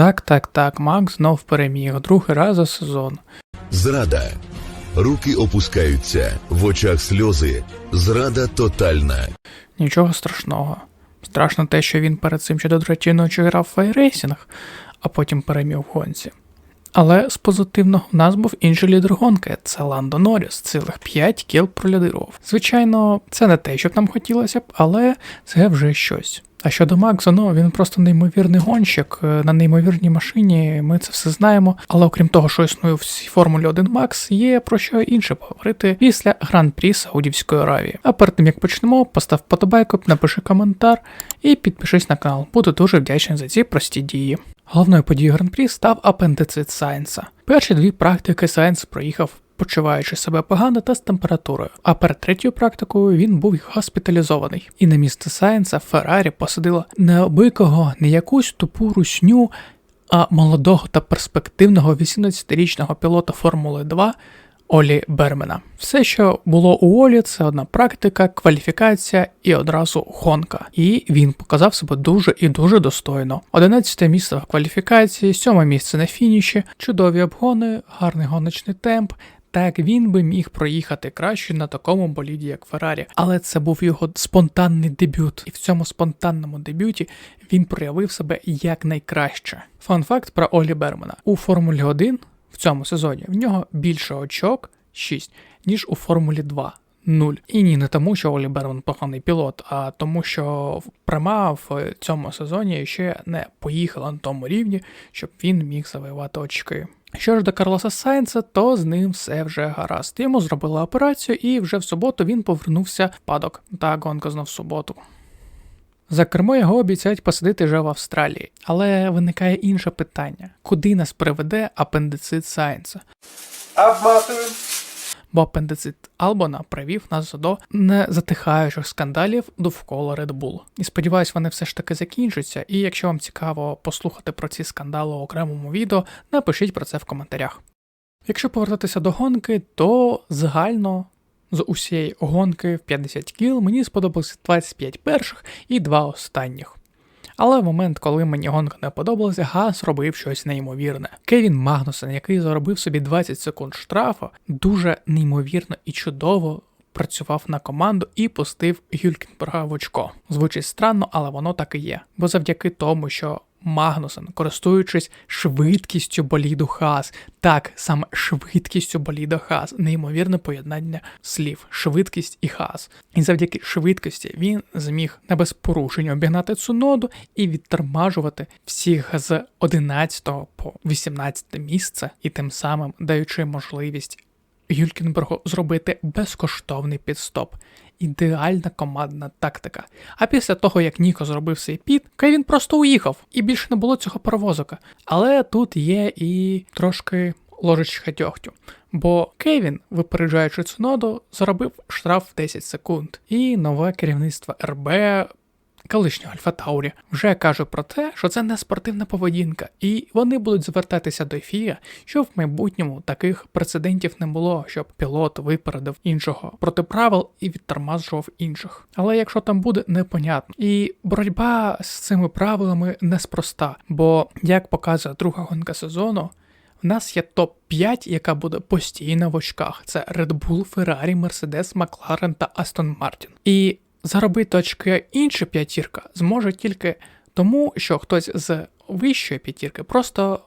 Так, так, так, Макс знов переміг другий раз за сезон. Зрада. Руки опускаються, в очах сльози. Зрада тотальна. Нічого страшного. Страшно те, що він перед цим ще до третьої ночі грав в фейрейсінг, а потім переміг в гонці. Але з позитивного в нас був інший лідер гонки це Ландо Норріс, цілих 5 кіл пролядирував. Звичайно, це не те, що б нам хотілося б, але це вже щось. А щодо Макса, ну він просто неймовірний гонщик е, на неймовірній машині. Ми це все знаємо. Але окрім того, що існує в Формулі 1 Макс, є про що інше поговорити після гран-прі Саудівської Аравії. А перед тим як почнемо, постав подобайку, напиши коментар і підпишись на канал. Буду дуже вдячний за ці прості дії. Головною подією гран-прі став апендицит Сайенса. Перші дві практики Сайенс проїхав почуваючи себе погано та з температурою. А перед третьою практикою він був госпіталізований. І на місце Сайенса Феррарі посадила не обикого, не якусь тупу русню, а молодого та перспективного 18-річного пілота Формули 2 Олі Бермена. Все, що було у Олі, це одна практика, кваліфікація і одразу гонка. І він показав себе дуже і дуже достойно. 11 місце в кваліфікації, 7 місце на фініші, чудові обгони, гарний гоночний темп. Так він би міг проїхати краще на такому боліді, як Феррарі, але це був його спонтанний дебют, і в цьому спонтанному дебюті він проявив себе якнайкраще. Фан факт про Олі Бермана у Формулі 1 в цьому сезоні в нього більше очок 6, ніж у Формулі 2. Нуль. І ні, не тому, що Олі Берман поганий пілот, а тому, що пряма в цьому сезоні ще не поїхала на тому рівні, щоб він міг завоювати очки. Що ж до Карлоса Сайнца, то з ним все вже гаразд. Йому зробили операцію, і вже в суботу він повернувся в падок. Та гонка знов в суботу. За його обіцяють посадити вже в Австралії, але виникає інше питання: куди нас приведе апендицит Сайнца? Обматываем. Бо апендицит Албона привів нас до незатихаючих скандалів довкола Red Bull. І сподіваюсь, вони все ж таки закінчаться. І якщо вам цікаво послухати про ці скандали у окремому відео, напишіть про це в коментарях. Якщо повертатися до гонки, то загально з усієї гонки в 50 кіл мені сподобалося 25 перших і 2 останніх. Але в момент, коли мені гонка не подобалася, Гас робив щось неймовірне. Кевін Магнусен, який заробив собі 20 секунд штрафу, дуже неймовірно і чудово працював на команду і пустив Гюлькінберга в очко. Звучить странно, але воно так і є. Бо завдяки тому, що Магнусен, користуючись швидкістю боліду Хас, так саме швидкістю боліду Хас, неймовірне поєднання слів, швидкість і Хас. І завдяки швидкості він зміг не без порушень обігнати цю ноду і відтормажувати всіх з 11 по 18 місце, і тим самим даючи можливість Юлькінбергу зробити безкоштовний підстоп. Ідеальна командна тактика. А після того, як Ніко зробив свій піт, Кевін просто уїхав, і більше не було цього паровозика. Але тут є і трошки ложечка дьогтю. Бо Кевін, випереджаючи цю ноду, заробив штраф в 10 секунд. І нове керівництво РБ колишнього Альфа Таурі вже каже про те, що це не спортивна поведінка, і вони будуть звертатися до ФІА, щоб в майбутньому таких прецедентів не було, щоб пілот випередив іншого проти правил і відтормажував інших. Але якщо там буде, непонятно. І боротьба з цими правилами неспроста, бо як показує друга гонка сезону. У нас є топ-5, яка буде постійно в очках. Це Red Bull, Ferrari, Mercedes, McLaren та Aston Martin. І заробити очки інша п'ятірка зможе тільки тому, що хтось з вищої п'ятірки просто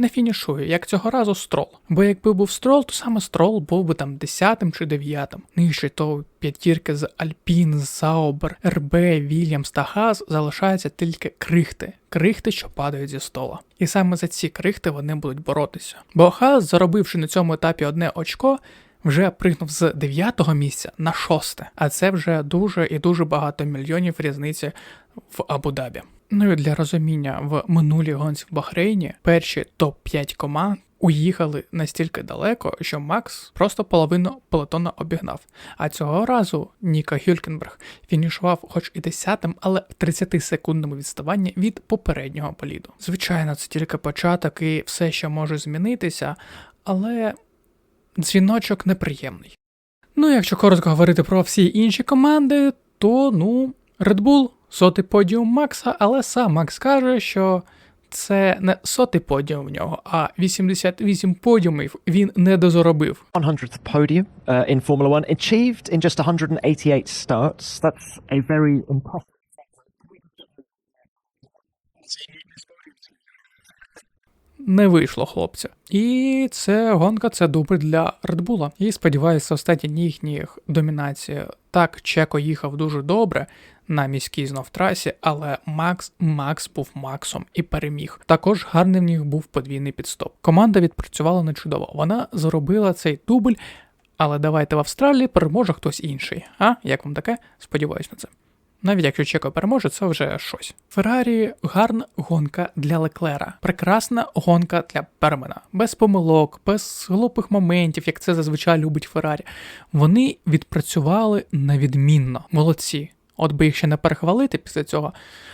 не фінішує, як цього разу строл. Бо якби був строл, то саме строл був би там 10 чи 9. Нижче того п'ятірки з Альпін, Заубер, РБ, Вільямс та Газ залишаються тільки крихти, крихти, що падають зі стола. І саме за ці крихти вони будуть боротися. Бо Хаз, заробивши на цьому етапі одне очко, вже пригнув з 9 місця на 6, а це вже дуже і дуже багато мільйонів різниці в Абу-Дабі. Ну і для розуміння, в минулій гонці в Бахрейні перші топ-5 команд уїхали настільки далеко, що Макс просто половину пелотона обігнав. А цього разу Ніка Гюлькенберг фінішував хоч і 10-м, але в 30-секундному відставанні від попереднього поліду. Звичайно, це тільки початок і все ще може змінитися, але дзвіночок неприємний. Ну, якщо коротко говорити про всі інші команди, то ну, Red Bull, сотий подіум Макса, але сам Макс каже, що це не сотий подіум в нього, а 88 подіумів він не дозаробив. 100th podium uh, in Formula One, achieved in just 188 starts. That's a very impressive. Не вийшло хлопця. І це гонка, це дубль для Редбула. І сподіваюся, останні їхніх домінації. Так, Чеко їхав дуже добре на міській знов трасі, але Макс Макс був Максом і переміг. Також гарним в них був подвійний підстоп. Команда відпрацювала не чудово. Вона заробила цей дубль, але давайте в Австралії переможе хтось інший. А як вам таке? Сподіваюсь на це. Навіть якщо Чеко переможе, це вже щось. Феррарі гарна гонка для Леклера, прекрасна гонка для Пермена, без помилок, без глупих моментів, як це зазвичай любить Феррарі. Вони відпрацювали невідмінно. Молодці. От би їх ще не перехвалити після цього.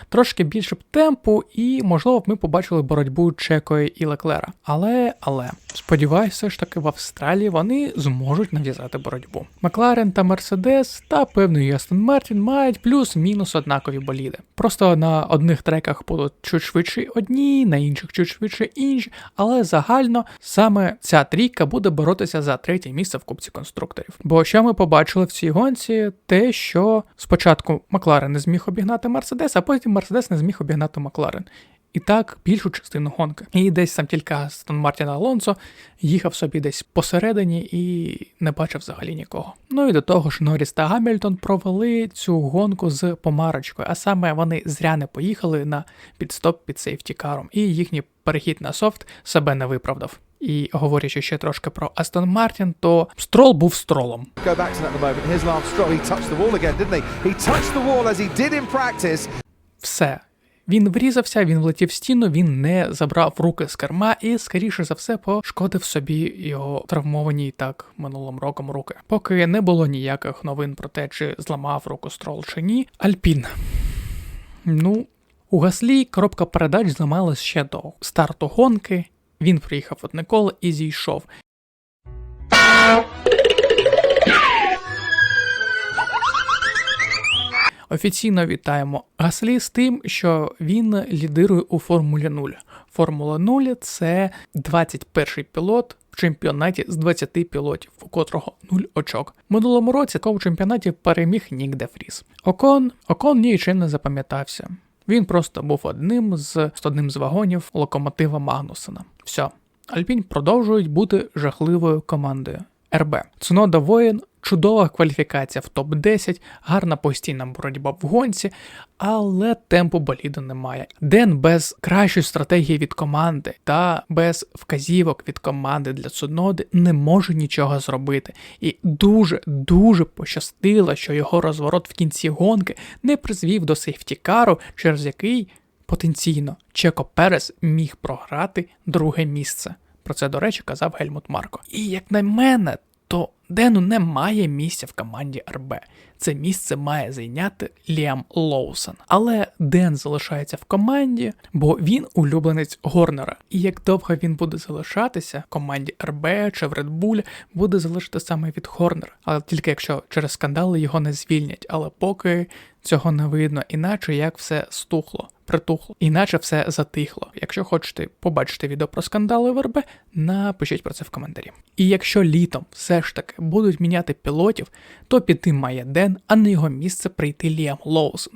Трошки більше б темпу, і, можливо, б ми побачили боротьбу Чекої і Леклера. Але, але, сподіваюся, ж таки в Австралії вони зможуть нав'язати боротьбу. Макларен та Мерседес та певно і Астон Мартін мають плюс-мінус однакові боліди. Просто на одних треках будуть чуть швидше одні, на інших чуть швидше інші, але загально саме ця трійка буде боротися за третє місце в Кубці конструкторів. Бо що ми побачили в цій гонці, те, що спочатку Макларен не зміг обігнати Мерседес, а потім Мерседес не зміг обігнати Макларен. І так більшу частину гонки. І десь там тільки Астон Мартін Алонсо їхав собі десь посередині і не бачив взагалі нікого. Ну і до того ж, Норріс та Гамільтон провели цю гонку з помарочкою, а саме вони зря не поїхали на підстоп під сейфтікаром, і їхній перехід на софт себе не виправдав. І говорячи ще трошки про Астон Мартін, то строл був стролом. Все. Він врізався, він влетів в стіну, він не забрав руки з керма і, скоріше за все, пошкодив собі його травмовані і так минулим роком руки. Поки не було ніяких новин про те, чи зламав руку строл чи ні. Альпін. Ну, у Гаслі коробка передач зламалась ще до старту гонки. Він приїхав одне коло і зійшов. Офіційно вітаємо Гаслі з тим, що він лідирує у Формулі 0. Формула 0 це 21-й пілот в чемпіонаті з 20 пілотів, у котрого 0 очок. Минулому році такого чемпіонаті переміг Нік Де Фріс. Окон, Окон нічим не запам'ятався. Він просто був одним з одним з вагонів локомотива Магнусена. Все. Альпінь продовжують бути жахливою командою. РБ. Цунода воїн, чудова кваліфікація в топ-10, гарна постійна боротьба в гонці, але темпу боліду немає. Ден без кращої стратегії від команди та без вказівок від команди для Цуноди не може нічого зробити. І дуже дуже пощастило, що його розворот в кінці гонки не призвів до сейфтікару, через який потенційно Чеко Перес міг програти друге місце. Про це, до речі, казав Гельмут Марко. І як на мене, Дену немає місця в команді РБ. Це місце має зайняти Ліам Лоусон. Але Ден залишається в команді, бо він улюбленець Горнера. І як довго він буде залишатися в команді РБ чи в Редбулі, буде залежати саме від Горнера. Але тільки якщо через скандали його не звільнять. Але поки цього не видно, іначе як все стухло. Притухло, іначе все затихло. Якщо хочете побачити відео про скандали в РБ, напишіть про це в коментарі. І якщо літом все ж таки будуть міняти пілотів, то піти має Ден, а на його місце прийти Ліам Лоусон.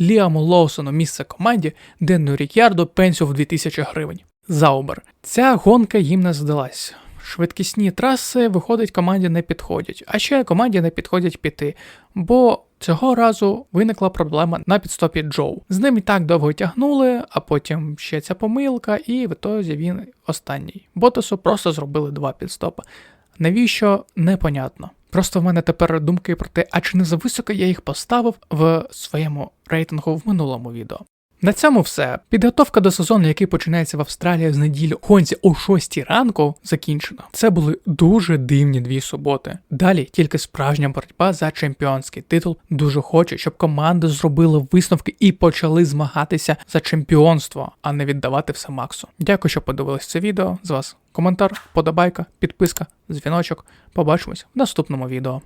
Ліаму Лоусону місце команді, Денну Рік'ярдо пенсію в 2000 гривень. Заубер. Ця гонка їм не здалась. Швидкісні траси, виходить, команді не підходять, а ще команді не підходять піти, бо цього разу виникла проблема на підстопі Джоу. З ним і так довго тягнули, а потім ще ця помилка, і в ітозі він останній. Ботасу просто зробили два підстопи. Навіщо непонятно. Просто в мене тепер думки про те, а чи не зависоко я їх поставив в своєму рейтингу в минулому відео. На цьому все. Підготовка до сезону, який починається в Австралії з неділі гонці о 6 ранку, закінчена. Це були дуже дивні дві суботи. Далі тільки справжня боротьба за чемпіонський титул. Дуже хочу, щоб команди зробили висновки і почали змагатися за чемпіонство, а не віддавати все Максу. Дякую, що подивились це відео. З вас коментар, подобайка, підписка, дзвіночок. Побачимось в наступному відео.